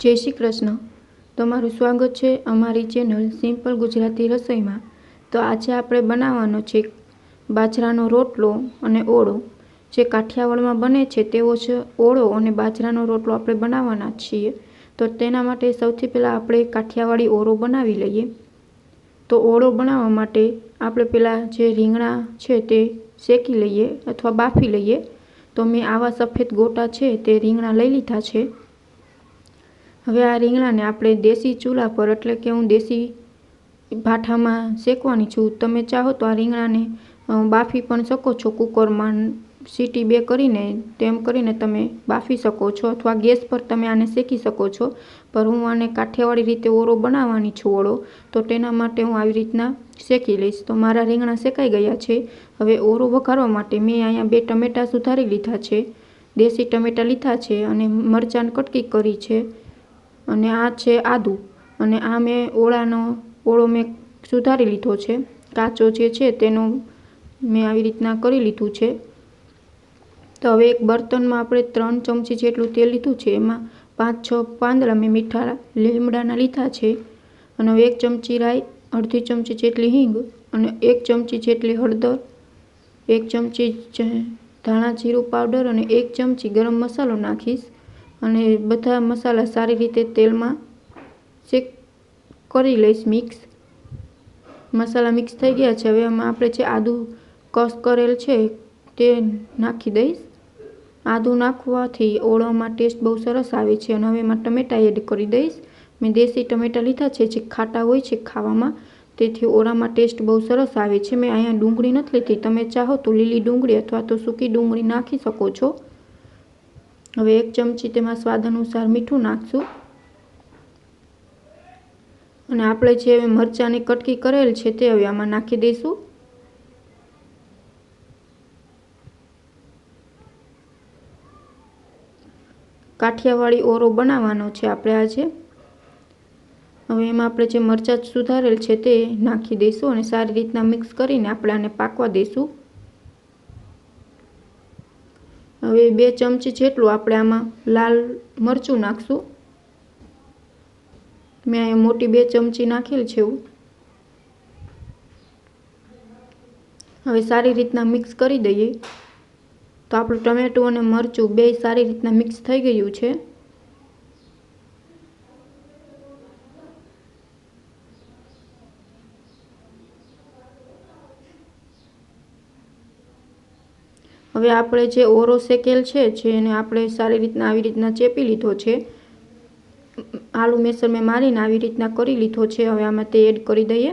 જય શ્રી કૃષ્ણ. તમારું સ્વાગત છે અમારી ચેનલ સિમ્પલ ગુજરાતી રસોઈમાં. તો આજે આપણે બનાવવાનો છે બાજરાનો રોટલો અને ઓળો. જે કાઠિયાવાડમાં બને છે તેવો જ ઓળો અને બાજરાનો રોટલો આપણે બનાવવાના છીએ. તો તેના માટે સૌથી પહેલાં આપણે કાઠિયાવાડી ઓળો બનાવી લઈએ. તો ઓળો બનાવવા માટે આપણે પહેલાં જે રીંગણા છે તે શેકી લઈએ અથવા બાફી લઈએ. તો મેં આવા સફેદ ગોટા છે તે રીંગણા લઈ લીધા છે. હવે આ રીંગણાને આપણે દેશી ચૂલા પર, એટલે કે હું દેશી ભાઠામાં શેકવાની છું. તમે ચાહો તો આ રીંગણાને બાફી પણ શકો છો. કુકરમાં સીટી બે કરીને, તેમ કરીને તમે બાફી શકો છો, અથવા ગેસ પર તમે આને શેકી શકો છો. પર હું આને કાઠિયાવાડી રીતે ઓરો બનાવવાની છું ઓળો, તો તેના માટે હું આવી રીતના શેકી લઈશ. તો મારા રીંગણા શેકાઈ ગયા છે. હવે ઓરો વઘારવા માટે મેં અહીંયા બે ટમેટાં સુધારી લીધા છે. દેશી ટમેટાં લીધા છે અને મરચાંની કટકી કરી છે. અને આ છે આદુ. અને આ મેં ઓળાનો, ઓળો મેં સુધારી લીધો છે. કાચો જે છે તેનો મેં આવી રીતના કરી લીધું છે. તો હવે એક બર્તનમાં આપણે ત્રણ ચમચી જેટલું તેલ લીધું છે. એમાં પાંચ, છ પાંદડા મેં મીઠા લીમડાના લીધા છે. અને હવે એક ચમચી રાઈ, અડધી ચમચી જેટલી હિંગ અને એક ચમચી જેટલી હળદર, એક ચમચી ધાણા જીરું પાવડર અને એક ચમચી ગરમ મસાલો નાખીશ. અને બધા મસાલા સારી રીતે તેલમાં ચેક કરી લઈશ મિક્સ મસાલા મિક્સ થઈ ગયા છે. હવે આમાં આપણે જે આદુ કસ કરેલ છે તે નાખી દઈશ. આદુ નાખવાથી ઓળામાં ટેસ્ટ બહુ સરસ આવે છે અને હવે એમાં ટમેટાં એડ કરી દઈશ. મેં દેશી ટમેટાં લીધા છે જે ખાટા હોય છે ખાવામાં. તેથી ઓળામાં ટેસ્ટ બહુ સરસ આવે છે. મેં અહીંયા ડુંગળી નથી લીધી. તમે ચાહો તો લીલી ડુંગળી અથવા તો સૂકી ડુંગળી નાખી શકો છો. હવે એક ચમચી તેમાં સ્વાદ અનુસાર મીઠું નાખશું. અને આપણે જે મરચાંની કટકી કરેલ છે તે હવે આમાં નાખી દઈશું. કાઠિયાવાડી ઓરો બનાવવાનો છે આપણે આજે. હવે એમાં આપણે જે મરચાં સુધારેલ છે તે નાખી દઈશું અને સારી રીતના મિક્સ કરીને આપણે આને પાકવા દઈશું. હવે બે ચમચી જેટલું આપણે આમાં લાલ મરચું નાખશું. મેં અહીંયા મોટી બે ચમચી નાખેલ છે એવું. હવે સારી રીતના મિક્સ કરી દઈએ. તો આપણું ટમેટું અને મરચું બે સારી રીતના મિક્સ થઈ ગયું છે. હવે આપણે જે ઓરો શેકેલ છે જેને આપણે સારી રીતના આવી રીતના ચેપી લીધો છે, આલુ મેસર મેં મારીને આવી રીતના કરી લીધો છે, હવે આમાં તે એડ કરી દઈએ.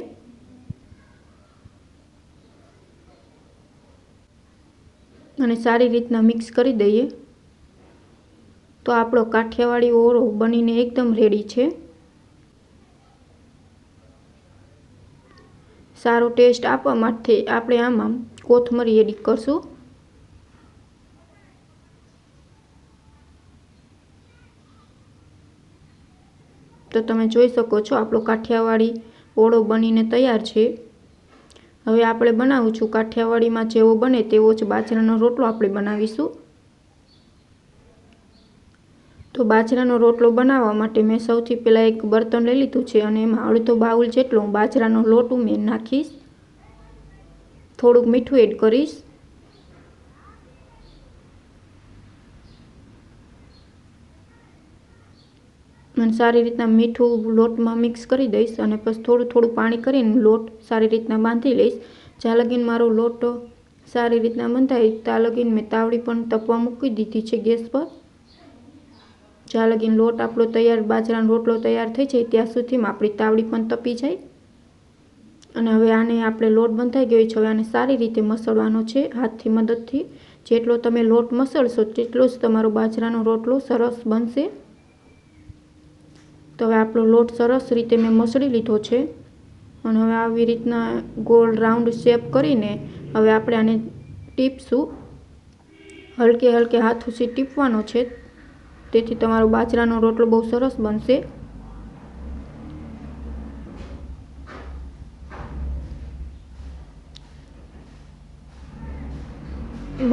અને સારી રીતના મિક્સ કરી દઈએ. તો આપણો કાઠિયાવાડી ઓરો બનીને એકદમ રેડી છે. સારો ટેસ્ટ આપવા માટે આપણે આમાં કોથમરી એડ કરશું. તો તમે જોઈ શકો છો, આપણો કાઠિયાવાડી ઓળો બનીને તૈયાર છે. હવે આપણે બનાવું છું કાઠિયાવાડીમાં જેવો બને તેવો જ બાજરાનો રોટલો આપણે બનાવીશું. તો બાજરાનો રોટલો બનાવવા માટે મેં સૌથી પહેલાં એક બર્તન લઈ લીધું છે અને એમાં અડધો બાઉલ જેટલો બાજરાનો લોટ મેં નાખીશ. થોડુંક મીઠું એડ કરીશ. અને સારી રીતના મીઠું લોટમાં મિક્સ કરી દઈશ અને પછી થોડું થોડું પાણી કરીને લોટ સારી રીતના બાંધી લઈશ. જ્યાં લગીન મારો લોટ સારી રીતના બંધાય, ત્યાં લગીન મેં તાવડી પણ તપવા મૂકી દીધી છે ગેસ પર. જ્યાં લગીન લોટ આપણો તૈયાર, બાજરાનો રોટલો તૈયાર થઈ જાય, ત્યાં સુધીમાં આપણી તાવડી પણ તપી જાય. અને હવે આને આપણે લોટ બંધાઈ ગયો છે, હવે આને સારી રીતે મસળવાનો છે હાથથી, મદદથી. જેટલો તમે લોટ મસળશો, તેટલો જ તમારો બાજરાનો રોટલો સરસ બનશે. તો હવે આપણો લોટ સરસ રીતે મેં મસળી લીધો છે. અને હવે આવી રીતના ગોળ રાઉન્ડ શેપ કરીને હવે આપણે આને ટીપશું. હલકે હલકે હાથથી ટીપવાનો છે. તેથી તમારો બાજરાનો રોટલો બહુ સરસ બનશે.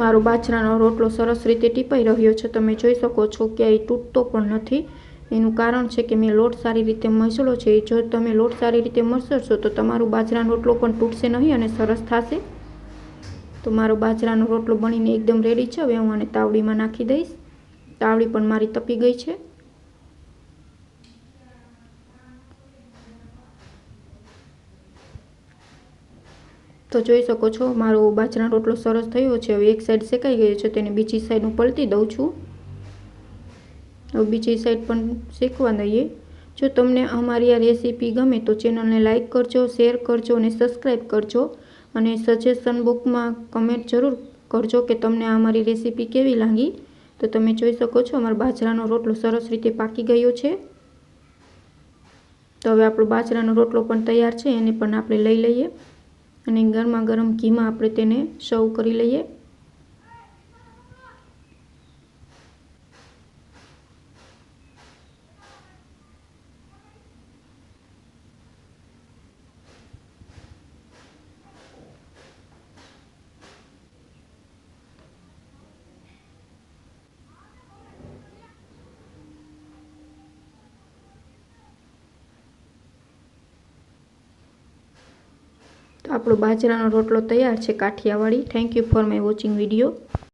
મારો બાજરાનો રોટલો સરસ રીતે ટીપાઈ રહ્યો છે. તમે જોઈ શકો છો ક્યાંય તૂટતો પણ નથી. એનું કારણ છે કે મેં લોટ સારી રીતે મસળો છે. જો તમે લોટ સારી રીતે મસળશો તો તમારું બાજરાનો રોટલો પણ તૂટશે નહીં અને સરસ થશે. તો મારો બાજરાનો રોટલો બનીને એકદમ રેડી છે. હવે હું આને તાવડીમાં નાખી દઈશ. તાવડી પણ મારી તપી ગઈ છે. તો જોઈ શકો છો, મારો બાજરાનો રોટલો સરસ થયો છે. હવે એક સાઈડ શેકાઈ ગયો છે, તેને બીજી સાઈડ હું પલટી દઉં છું. હવે બીજી સાઈડ પણ શીખવા દઈએ. જો તમને અમારી આ રેસીપી ગમે તો ચેનલને લાઇક કરજો, શેર કરજો અને સબસ્ક્રાઈબ કરજો. અને સજેશન બુકમાં કમેન્ટ જરૂર કરજો કે તમને આ અમારી રેસીપી કેવી લાગી. તો તમે જોઈ શકો છો અમારો બાજરાનો રોટલો સરસ રીતે પાકી ગયો છે. તો હવે આપણો બાજરાનો રોટલો પણ તૈયાર છે, એને પણ આપણે લઈ લઈએ. અને ગરમા ગરમ ઘીમાં આપણે તેને સર્વ કરી લઈએ. આપણો બાજરાનો રોટલો તૈયાર છે Kathiawadi. Thank you for my watching video